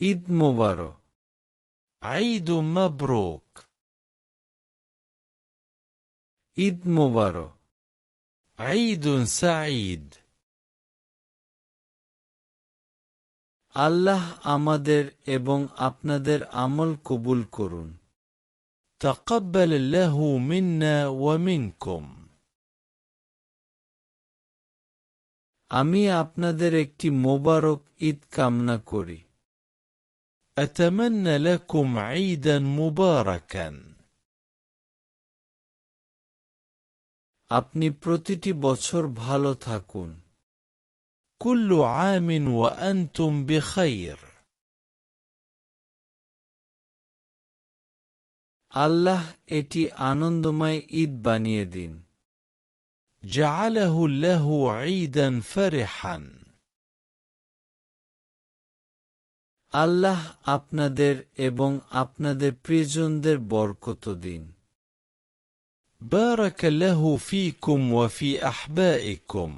ঈদ মোবারক عيد مبروك ঈদ মোবারক عيد سعيد আল্লাহ আমাদের এবং আপনাদের আমল কবুল করুন تقبل الله منا ومنكم আমি আপনাদের একটি মোবারক ঈদ কামনা করি أتمنى لكم عيدا مباركا আপনি প্রতিটি বছর ভালো থাকুন كل عام وأنتم بخير আল্লাহ এটি আনন্দময় ঈদ বানিয়ে দিন جعله الله عيدا فرحا আল্লাহ আপনাদের এবং আপনাদের প্রিয়জনদের বরকত দিন بارك الله فيكم وفي أحبائكم